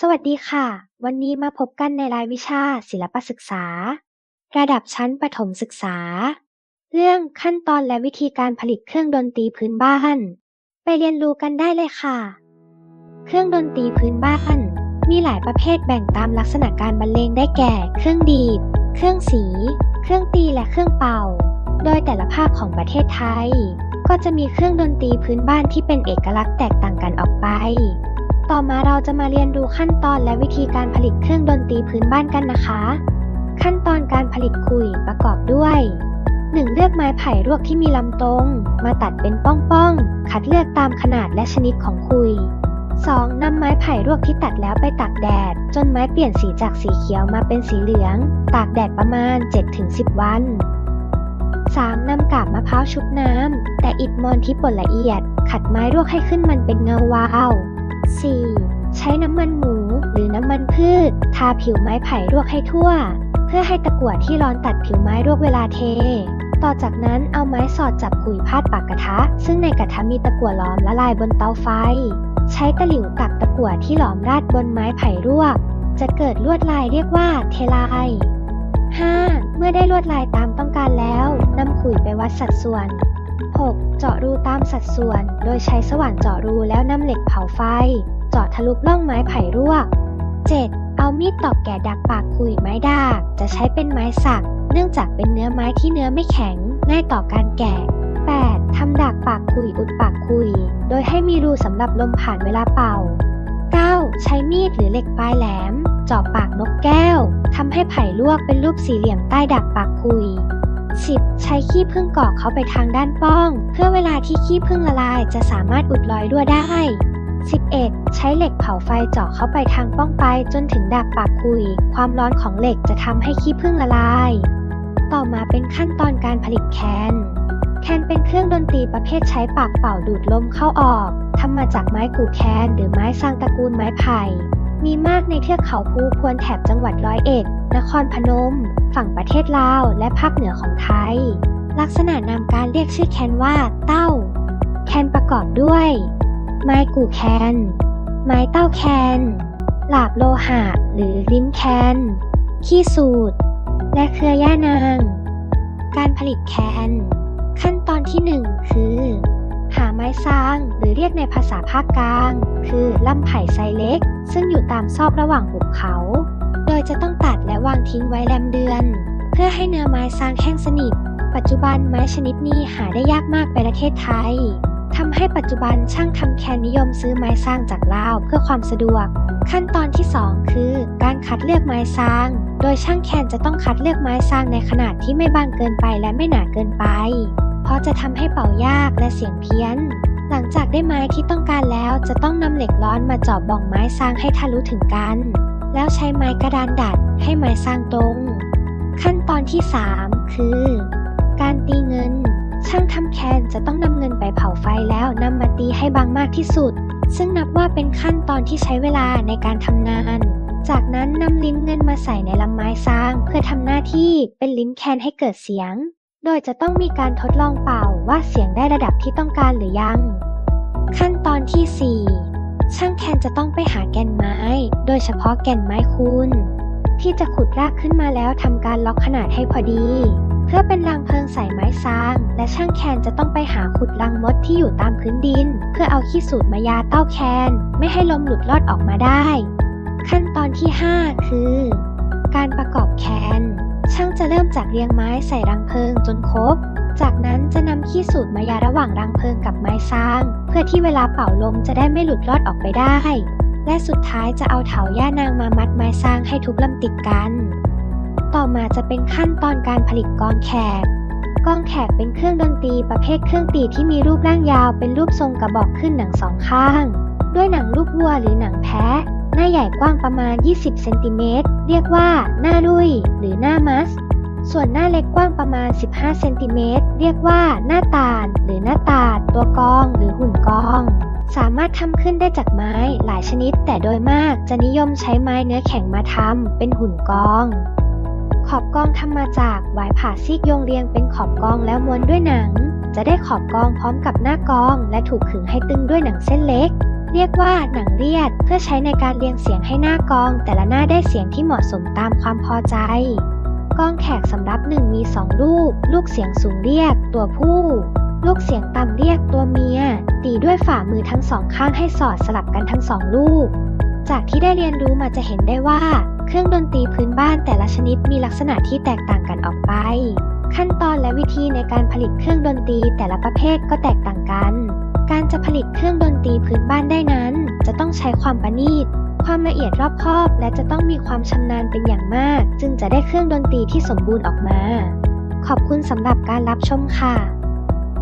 สวัสดีค่ะ วันนี้มาพบกันในรายวิชาศิลปศึกษา ระดับชั้นประถมศึกษา เรื่องขั้นตอนและวิธีการผลิตเครื่องดนตรีพื้นบ้าน ไปเรียนรู้กันได้เลยค่ะ เครื่องดนตรีพื้นบ้าน มีหลายประเภทแบ่งตามลักษณะการบรรเลงได้แก่ เครื่องดีด เครื่องสี เครื่องตีและเครื่องเป่า โดยแต่ละภาคของประเทศไทย ก็จะมีเครื่องดนตรีพื้นบ้านที่เป็นเอกลักษณ์แตกต่างกันออกไป ต่อมาเราจะมาเรียนรู้ขั้นตอนและวิธีการผลิตเครื่องดนตรีพื้นบ้านกันนะคะ ขั้นตอนการผลิตขลุ่ยประกอบด้วย 1. เลือกไม้ไผ่รวกที่มีลำตรง มาตัดเป็นป้องๆ คัดเลือกตามขนาดและชนิดของขลุ่ย 2. นำไม้ไผ่รวกที่ตัดแล้วไปตากแดด จนไม้เปลี่ยนสีจากสีเขียวมาเป็นสีเหลือง ตากแดดประมาณ 7-10 วัน 3. นำกาบมะพร้าวชุบน้ำแต่อิฐมอนที่ป่นละเอียด ขัดไม้รวกให้ขึ้นมันเป็นเงาวาว 4. ใช้น้ำมันหมูหรือน้ำมันพืช ทาผิวไม้ไผ่รวกให้ทั่ว เพื่อให้ตะกั่วที่ร้อนตัดผิวไม้รวกเวลาเท ต่อจากนั้นเอาไม้สอดจับขุยพาดปากกระทะ ซึ่งในกระทะมีตะกั่วหลอมละลายบนเตาไฟ ใช้ตะหลิวตักตะกั่วที่หลอมราดบนไม้ไผ่รวก จะเกิดลวดลายเรียกว่าเทลาย 5. เมื่อได้ลวดลายตามต้องการแล้วนำขุยไปวัดสัดส่วน 6. เจาะรูตามสัดส่วน โดยใช้สว่านเจาะรูแล้วนำเหล็กเผาไฟ เจาะทะลุปล่องไม้ไผ่รั่ว 7. เอามีดตอกแกะดักปากขุยไม้ดากจะใช้เป็นไม้สัก เนื่องจากเป็นเนื้อไม้ที่เนื้อไม่แข็ง ง่ายต่อการแกะ 8. ทำดักปากขุยอุดปากขุย โดยให้มีรูสำหรับลมผ่านเวลาเป่า 9. ใช้มีดหรือเหล็กปลายแหลมเจาะปากนกแก้วทำให้ไผ่ลวกเป็นรูปสี่เหลี่ยมใต้ดักปากขุย 10. ใช้ขี้ผึ้งกอกเข้าไปทางด้านป้อง เพื่อเวลาที่ขี้ผึ้งละลายจะสามารถอุดรอยรั่วได้ 11. ใช้เหล็กเผาไฟเจาะเข้าไปทางป้องไปจนถึงดักปากคุย ความร้อนของเหล็กจะทำให้ขี้ผึ้งละลาย ต่อมาเป็นขั้นตอนการผลิตแคนแคนเป็นเครื่องดนตรีประเภทใช้ปากเป่าดูดลมเข้าออกทำมาจากไม้กู่แคนหรือไม้สร้างตระกูลไม้ไผ่ มีมากในเทือกเขาภูพวนแถบจังหวัดร้อยเอ็ด นครพนม ฝั่งประเทศลาว และภาคเหนือของไทย ลักษณะนามการเรียกชื่อแคนว่า เต้า แคนประกอบด้วย ไม้กู่แคน ไม้เต้าแคน หลาบโลหะ หรือลิ้มแคน ขี้สูตรและเครือย่านาง การผลิตแคน ขั้นตอนที่ 1 คือหาไม้ ซาง หรือเรียกในภาษาภาคกลาง คือลำไผ่ไซเล็ก ซึ่งอยู่ตามซอกระหว่างหุบเขา โดยจะต้องตัดและวางทิ้งไว้แรมเดือน เพื่อให้เนื้อไม้ซางแห้งสนิท ปัจจุบันไม้ชนิดนี้หาได้ยากมากในประเทศไทยทำให้ปัจจุบันช่างทำแคนนิยมซื้อไม้ซางจากลาวเพื่อความสะดวก ขั้นตอนที่ 2 คือ การคัดเลือกไม้ซาง โดยช่างแคนจะต้องคัดเลือกไม้ซางในขนาดที่ไม่บางเกินไปและไม่หนาเกินไป เพราะจะทำให้เป่ายากและเสียงเพี้ยน หลังจากได้ไม้ที่ต้องการแล้วจะต้องนำเหล็กร้อนมาเจาะบ่องไม้ซางให้ทะลุถึงกัน แล้วใช้ไม้กระดานดัดให้ไม้ซางตรง ขั้นตอนที่ 3 คือ การตีเงิน ช่างทำแคนจะต้องนำเงินไปเผาไฟแล้วนำมาตีให้บางมากที่สุด ซึ่งนับว่าเป็นขั้นตอนที่ใช้เวลาในการทำงาน จากนั้นนำลิ้นเงินมาใส่ในลำไม้ซาง เพื่อทำหน้าที่เป็นลิ้นแคนให้เกิดเสียง โดยจะต้องมีการทดลองเป่าว่าเสียงได้ระดับที่ต้องการหรือยัง ขั้นตอนที่ 4 ช่างแคนจะต้องไปหาแก่นไม้ โดยเฉพาะแก่นไม้คูนที่จะขุดรากขึ้นมาแล้วทำการล็อกขนาดให้พอดี เพื่อเป็นรังเพลิงใส่ไม้ซาง และช่างแคนจะต้องไปหาขุดรังมดที่อยู่ตามพื้นดิน เพื่อเอาขี้สูตรมายาเต้าแคน ไม่ให้ลมหลุดลอดออกมาได้ ขั้นตอนที่ 5 คือ การประกอบแคนางจะเริ่มจากเรียงไม้ใส่รังเพลิงจนครบ จากนั้นจะนำขี้สูตรมายาระหว่างรังเพลิงกับไม้ซาง เพื่อที่เวลาเป่าลมจะได้ไม่หลุดลอดออกไปได้ และสุดท้ายจะเอาเถาย่านางมามัดไม้ซางให้ทุกลำติดกัน ต่อมาจะเป็นขั้นตอนการผลิตกองแขกกองแขกเป็นเครื่องดนตรีประเภทเครื่องตีที่มีรูปร่างยาวเป็นรูปทรงกระบอกขึ้นหนังสองข้าง ด้วยหนังลูกวัวหรือหนังแพะ หน้าใหญ่กว้างประมาณ 20 เซนติเมตร เรียกว่า หน้าลุยหรือหน้ามัส ส่วนหน้าเล็กกว้างประมาณ 15 เซนติเมตร เรียกว่าหน้าตาล หรือหน้าตาด ตัวกอง หรือหุ่นกอง สามารถทำขึ้นได้จากไม้หลายชนิด แต่โดยมากจะนิยมใช้ไม้เนื้อแข็งมาทำเป็นหุ่นกอง ขอบกองทำมาจากหวายผ่าซีกโยงเรียงเป็นขอบกองแล้วม้วนด้วยหนัง จะได้ขอบกองพร้อมกับหน้ากอง และถูกขึงให้ตึงด้วยหนังเส้นเล็กเรียกว่าหนังเรียดเพื่อใช้ในการเรียงเสียงให้หน้ากอง แต่ละหน้าได้เสียงที่เหมาะสมตามความพอใจ กลองแขกสำรับหนึ่งมีสองลูก ลูกเสียงสูงเรียกตัวผู้ ลูกเสียงต่ำเรียกตัวเมีย ตีด้วยฝ่ามือทั้งสองข้างให้สอดสลับกันทั้งสองลูก จากที่ได้เรียนรู้มาจะเห็นได้ว่า เครื่องดนตรีพื้นบ้านแต่ละชนิดมีลักษณะที่แตกต่างกันออกไป ขั้นตอนและวิธีในการผลิตเครื่องดนตรีแต่ละประเภทก็แตกต่างกัน การจะผลิตเครื่องดนตรีพื้นบ้านได้นั้น จะต้องใช้ความประณีต ความละเอียดรอบคอบและจะต้องมีความชำนาญเป็นอย่างมาก จึงจะได้เครื่องดนตรีที่สมบูรณ์ออกมา ขอบคุณสำหรับการรับชมค่ะ